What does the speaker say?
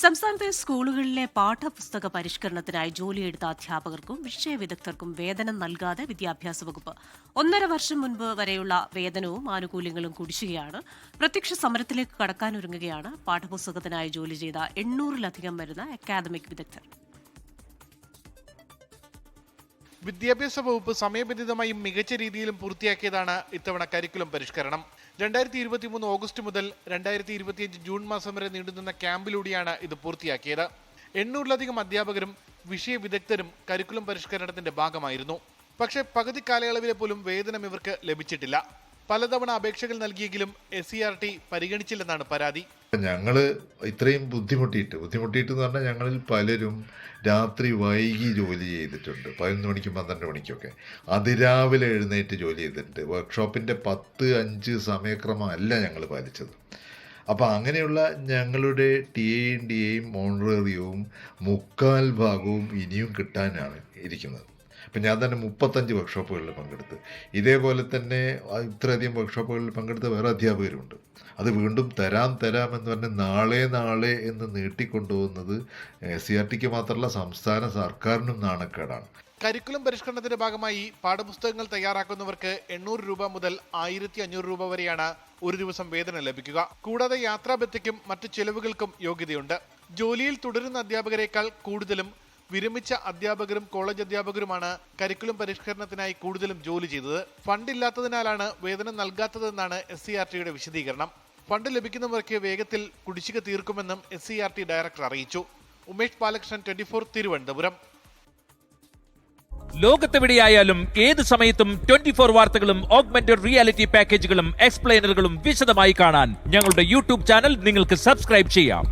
സംസ്ഥാനത്തെ സ്കൂളുകളിലെ പാഠപുസ്തക പരിഷ്കരണത്തിനായി ജോലിയെടുത്ത അധ്യാപകർക്കും വിഷയ വിദഗ്ധർക്കും വേതനം നൽകാതെ വിദ്യാഭ്യാസ വകുപ്പ്. ഒന്നര വർഷം മുൻപ് വരെയുള്ള വേതനവും ആനുകൂല്യങ്ങളും കുടിശ്ശികയാണ്. പ്രത്യക്ഷ സമരത്തിലേക്ക് കടക്കാനൊരുങ്ങുകയാണ്. പാഠപുസ്തകത്തിനായി ജോലി ചെയ്ത എണ്ണൂറിലധികം വരുന്ന അക്കാദമിക് വിദഗ്ധർ. വിദ്യാഭ്യാസ വകുപ്പ് സമയബന്ധിതമായും മികച്ച രീതിയിലും പൂർത്തിയാക്കിയതാണ് ഇത്തവണ കരിക്കുലം പരിഷ്കരണം. രണ്ടായിരത്തി ഇരുപത്തി മൂന്ന് ഓഗസ്റ്റ് മുതൽ രണ്ടായിരത്തി ഇരുപത്തിയഞ്ച് ജൂൺ മാസം വരെ നീണ്ടുനിന്ന ക്യാമ്പിലൂടെയാണ് ഇത് പൂർത്തിയാക്കിയത്. എണ്ണൂറിലധികം അധ്യാപകരും വിഷയ വിദഗ്ധരും കരിക്കുലം പരിഷ്കരണത്തിന്റെ ഭാഗമായിരുന്നു. പക്ഷേ പകുതി കാലയളവിലെ പോലും വേതനം ഇവർക്ക് ലഭിച്ചിട്ടില്ല. പലതവണ അപേക്ഷകൾ നൽകിയെങ്കിലും എസ് സി ആർ ടി പരിഗണിച്ചില്ലെന്നാണ് പരാതി. ഞങ്ങൾ ഇത്രയും ബുദ്ധിമുട്ടിയിട്ട് ബുദ്ധിമുട്ടിയിട്ട് എന്ന് പറഞ്ഞാൽ ഞങ്ങളിൽ പലരും രാത്രി വൈകി ജോലി ചെയ്തിട്ടുണ്ട്. പതിനൊന്ന് മണിക്കും പന്ത്രണ്ട് മണിക്കൊക്കെ. അതിരാവിലെ എഴുന്നേറ്റ് ജോലി ചെയ്തിട്ടുണ്ട്. വർക്ക്ഷോപ്പിന്റെ പത്ത് അഞ്ച് സമയക്രമം അല്ല ഞങ്ങൾ പാലിച്ചത്. അപ്പോൾ അങ്ങനെയുള്ള ഞങ്ങളുടെ ടി എയും ഡി എയും ഓണറേറിയവും മുക്കാൽ ഭാഗവും ഇനിയും കിട്ടാനാണ് ഇരിക്കുന്നത്. അപ്പം ഞാൻ തന്നെ മുപ്പത്തഞ്ച് വർക്ക്ഷോപ്പുകളിൽ പങ്കെടുത്ത്. ഇതേപോലെ തന്നെ ഇത്രയധികം വർക്ക്ഷോപ്പുകളിൽ പങ്കെടുത്ത വേറെ അധ്യാപകരുണ്ട്. അത് വീണ്ടും തരാം തരാം എന്ന് പറഞ്ഞ് നാളെ നാളെ എന്ന് നീട്ടിക്കൊണ്ടുപോകുന്നത് സി ആർ ടിക്ക് മാത്രമല്ല സംസ്ഥാന സർക്കാരിനും നാണക്കേടാണ്. കരിക്കുലം പരിഷ്കരണത്തിന്റെ ഭാഗമായി പാഠപുസ്തകങ്ങൾ തയ്യാറാക്കുന്നവർക്ക് എണ്ണൂറ് രൂപ മുതൽ ആയിരത്തി അഞ്ഞൂറ് രൂപ വരെയാണ് ഒരു ദിവസം വേതനം ലഭിക്കുക. കൂടാതെ യാത്രാബത്തയ്ക്കും മറ്റു ചെലവുകൾക്കും യോഗ്യതയുണ്ട്. ജോലിയിൽ തുടരുന്ന അധ്യാപകരെക്കാൾ കൂടുതലും വിരമിച്ച അധ്യാപകരും കോളേജ് അധ്യാപകരുമാണ് കരിക്കുലം പരിഷ്കരണത്തിനായി കൂടുതലും ജോലി ചെയ്തത്. ഫണ്ടില്ലാത്തതിനാലാണ് വേതനം നൽകാത്തതെന്നാണ് എസ് സി ആർ ടിയുടെ വിശദീകരണം. ഫണ്ട് ലഭിക്കുന്നവർക്ക് വേഗത്തിൽ കുടിശ്ശിക തീർക്കുമെന്നും S C R T director അറിയിച്ചു. Umesh Balakrishnan twenty four Thiruvananthapuram. ലോകത്തെവിടെയായാലും ഏത് സമയത്തും ട്വന്റി ഫോർ വാർത്തകളും ഓഗ്മെന്റഡ് റിയാലിറ്റി പാക്കേജുകളും എക്സ്പ്ലെയിനറുകളും വിശദമായി കാണാൻ ഞങ്ങളുടെ യൂട്യൂബ് ചാനൽ നിങ്ങൾക്ക് സബ്സ്ക്രൈബ് ചെയ്യാം.